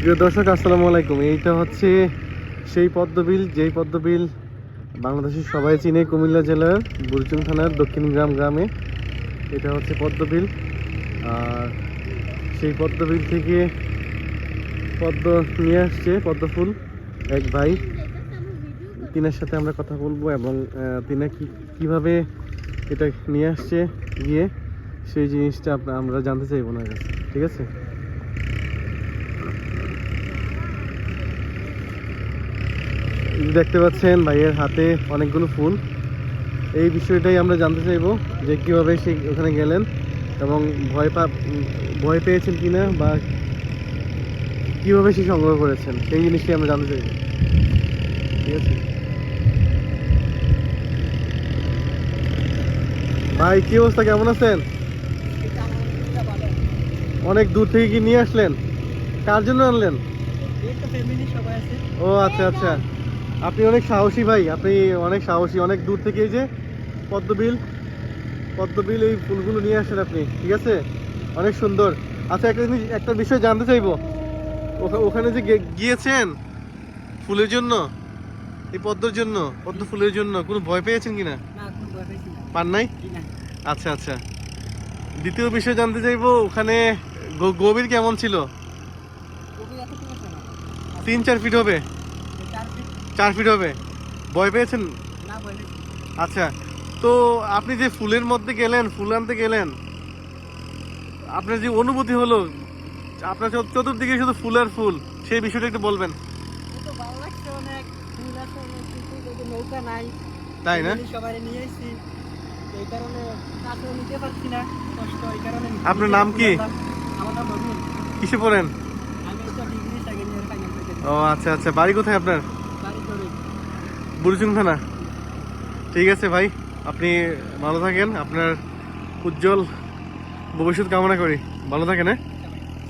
প্রিয় দর্শক, আসসালামু আলাইকুম। এইটা হচ্ছে সেই পদ্মবিল, যেই পদ্মবিল বাংলাদেশের সবাই চিনে কুমিল্লা জেলার বুরচুম থানার দক্ষিণ গ্রাম গ্রামে। এটা হচ্ছে পদ্মবিল। আর সেই পদ্মবিল থেকে পদ্ম নিয়ে আসছে পদ্ম ফুল এক ভাই। তিনার সাথে আমরা কথা বলব এবং তিনা কীভাবে এটা নিয়ে আসছে গিয়ে, সেই জিনিসটা আমরা জানতে চাইব কাছে। ঠিক আছে এই যে দেখতে পাচ্ছেন ভাইয়ের হাতে অনেকগুলো ফুল। এই বিষয়টাই আমরা জানতে চাইব যে কীভাবে সে ওখানে গেলেন এবং ভয় পা ভয় পেয়েছেন কিনা বা কীভাবে সে সংগ্রহ করেছেন সেই জিনিসটাই আমরা জানতে চাইব। ঠিক আছে? ভাই কি অবস্থা? কেমন আছেন? অনেক দূর থেকে কি নিয়ে আসলেন? কার জন্য আনলেন? ও আচ্ছা আচ্ছা। আপনি অনেক সাহসী ভাই আপনি অনেক সাহসী অনেক দূর থেকে এই যে পদ্মবিল পদ্মবিল এই ফুলগুলো নিয়ে আসেন আপনি ঠিক আছে? অনেক সুন্দর। আচ্ছা একটা জিনিস একটা বিষয় জানতে চাইব। ওখা- ওখানে যে গিয়েছেন ফুলের জন্য এই পদ্মর জন্য পদ্ম ফুলের জন্য কোনো ভয় পেয়েছেন কিনা? পান নাই? আচ্ছা আচ্ছা। দ্বিতীয় বিষয় জানতে চাইব ওখানে গভীর কেমন ছিল? তিন চার ফিট হবে? চার ফিট হবে। ভয় পেয়েছেন? আচ্ছা তো আপনি যে ফুলের মধ্যে গেলেন ফুল আনতে গেলেন আপনার যে অনুভূতি হলো আপনার চতুর্দিকে শুধু ফুল আর ফুল সেই বিষয়টা একটু বলবেন। তাই না? আপনার নাম কি? কিসে পড়েন? ও আচ্ছা আচ্ছা বাড়ি কোথায় আপনার? বুরজুং থানা ঠিক আছে ভাই, আপনি ভালো থাকেন, আপনার উজ্জ্বল ভবিষ্যৎ কামনা করি। ভালো থাকেন হ্যাঁ?